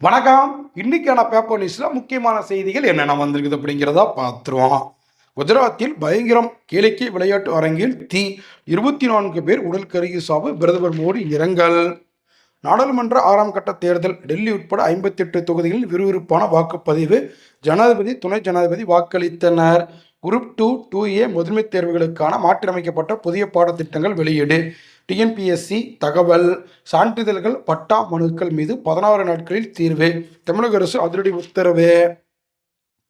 வணக்கம். இன்னைக்கான பேப்பர் நியூஸில் முக்கியமான செய்திகள் என்னென்ன வந்திருக்குது அப்படிங்கிறத பார்த்துருவோம். குஜராத்தில் பயங்கரம் கேளிக்கை விளையாட்டு அரங்கில் தீ இருபத்தி நான்கு பேர் உடல் கருகி சாவு. பிரதமர் மோடி இரங்கல். நாடாளுமன்ற ஆறாம் கட்ட தேர்தல் டெல்லி உட்பட ஐம்பத்தெட்டு தொகுதிகளில் விறுவிறுப்பான வாக்குப்பதிவு. ஜனாதிபதி துணை ஜனாதிபதி வாக்களித்தனர். குரூப் டூ டூ ஏ முதன்மைத் தேர்வுகளுக்கான மாற்றியமைக்கப்பட்ட புதிய பாடத்திட்டங்கள் வெளியீடு. டிஎன்பிஎஸ்சி தகவல் சான்றிதழ்கள் பட்டா மனுக்கள் மீது பதினாறு நாட்களில் தீர்வு. தமிழக அரசு அதிரடி உத்தரவு.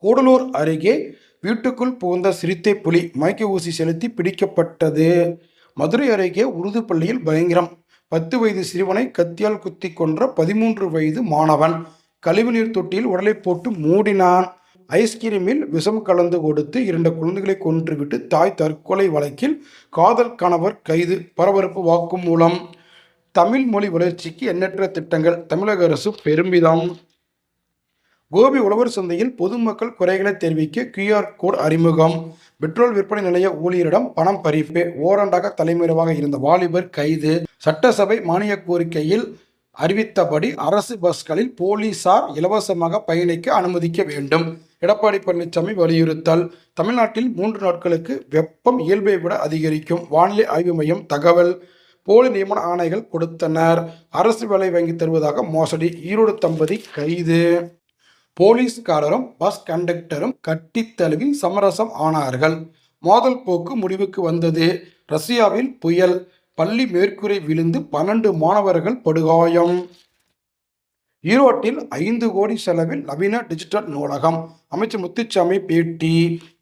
கூடலூர் அருகே வீட்டுக்குள் புகுந்த சிறுத்தை புலி மயக்க ஊசி செலுத்தி பிடிக்கப்பட்டது. மதுரை அருகே உருது பள்ளியில் பயங்கரம். பத்து வயது சிறுவனை கத்தியால் குத்தி கொன்ற பதிமூன்று வயது மாணவன். கழிவுநீர் தொட்டியில் உடலை போட்டு மூடினான். ஐஸ்கிரீமில் விஷம் கலந்து கொடுத்து இரண்டு குழந்தைகளை கொன்றுவிட்டு தாய் தற்கொலை வழக்கில் காதல் கணவர் கைது பரபரப்பு வாக்குமூலம். தமிழ் மொழி வளர்ச்சிக்கு எண்ணற்ற திட்டங்கள் தமிழக அரசு பெருமிதம். கோபி உழவர் சந்தையில் பொதுமக்கள் குறைகளை தெரிவிக்க கியூஆர் கோட் அறிமுகம். பெட்ரோல் விற்பனை நிலைய ஊழியரிடம் பணம் பறிப்பு ஓராண்டாக தலைமறைவாக இருந்த வாலிபர் கைது. சட்டசபை மானிய கோரிக்கையில் அறிவித்தபடி அரசு பஸ்களில் போலீசார் இலவசமாக பயணிக்க அனுமதிக்க வேண்டும். எடப்பாடி பழனிசாமி வலியுறுத்தல். தமிழ்நாட்டில் மூன்று நாட்களுக்கு வெப்பம் இயல்பை விட அதிகரிக்கும். வானிலை ஆய்வு மையம் தகவல். போலி நியமன ஆணைகள் கொடுத்தனர். அரசு வேலை வாங்கி தருவதாக மோசடி. ஈரோடு தம்பதி கைது. போலீஸ்காரரும் பஸ் கண்டக்டரும் கட்டித் தழுவி சமரசம் ஆனார்கள். மோதல் போக்கு முடிவுக்கு வந்தது. ரஷ்யாவில் புயல். பள்ளி மேற்கூரை விழுந்து பன்னெண்டு மாணவர்கள் படுகாயம். ஈரோட்டில் ஐந்து கோடி செலவில் நவீன டிஜிட்டல் நூலகம். அமைச்சர் முத்துச்சாமி பேட்டி.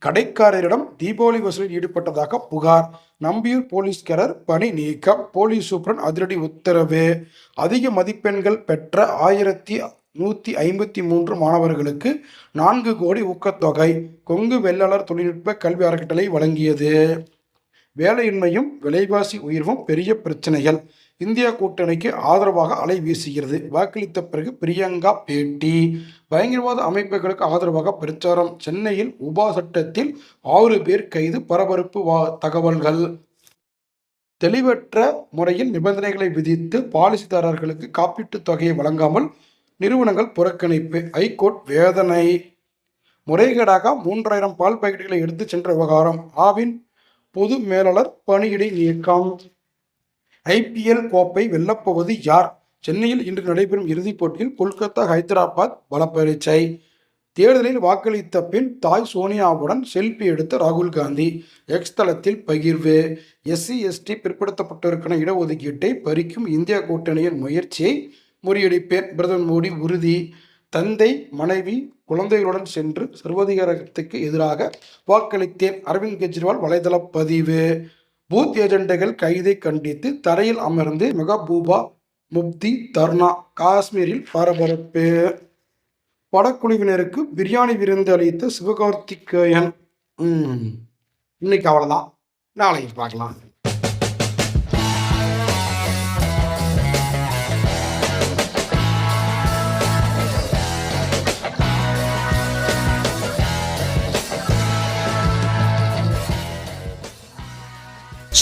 கடைக்காரரிடம் தீபாவளி வசூலில் ஈடுபட்டதாக புகார். நம்பியூர் போலீஸ்காரர் பணி நீக்கம். போலீஸ் சூப்பரன் அதிரடி உத்தரவு. அதிக மதிப்பெண்கள் பெற்ற ஆயிரத்தி நூற்றி ஐம்பத்தி மூன்று மாணவர்களுக்கு நான்கு கோடி ஊக்கத்தொகை. கொங்கு வெள்ளாளர் தொழில்நுட்ப கல்வி அறக்கட்டளை வழங்கியது. வேலையின்மையும் விலைவாசி உயர்வும் பெரிய பிரச்சனைகள். இந்தியா கூட்டணிக்கு ஆதரவாக அலை வீசுகிறது. வாக்களித்த பிறகு பிரியங்கா பேட்டி. பயங்கரவாத அமைப்புகளுக்கு ஆதரவாக பிரச்சாரம். சென்னையில் உபா சட்டத்தில் ஆறு பேர் கைது. பரபரப்பு வா தகவல்கள். தெளிவற்ற முறையில் நிபந்தனைகளை விதித்து பாலிசிதாரர்களுக்கு காப்பீட்டுத் தொகையை வழங்காமல் நிறுவனங்கள் புறக்கணிப்பு. ஐகோர்ட் வேதனை. முறைகேடாக மூன்றாயிரம் பால் பாக்கெட்டுகளை எடுத்து சென்ற விவகாரம். ஆவின் பொது மேலாளர் பணியிடை நீக்கம். ஐபிஎல் கோப்பை வெல்லப்போவது யார்? சென்னையில் இன்று நடைபெறும் இறுதிப் போட்டியில் கொல்கத்தா ஹைதராபாத் பலப்பரீட்சை தேர்தலில் வாக்களித்த பின் தாய் சோனியாவுடன் செல்ஃபி எடுத்த ராகுல் காந்தி. எக்ஸ் தளத்தில் பகிர்வு. எஸ்சி எஸ்டி பிற்படுத்தப்பட்டோருக்கான இடஒதுக்கீட்டை பறிக்கும் இந்தியா கூட்டணியின் முயற்சியை முறியடிப்பேன். பிரதமர் மோடி உறுதி. தந்தை மனைவி குழந்தைகளுடன் சென்று சர்வதிகாரத்துக்கு எதிராக வாக்களித்தேன். அரவிந்த் கெஜ்ரிவால் வலைதள பதிவு. பூத் ஏஜெண்டுகள் கைதை கண்டித்து தரையில் அமர்ந்து மெகபூபா முப்தி தர்ணா காஷ்மீரில் பரபரப்பு. படக்குழுவினருக்கு பிரியாணி விருந்து அளித்த சிவகார்த்திகேயன். இன்னைக்கு அவ்வளோதான் நாளைக்கு பார்க்கலாம்.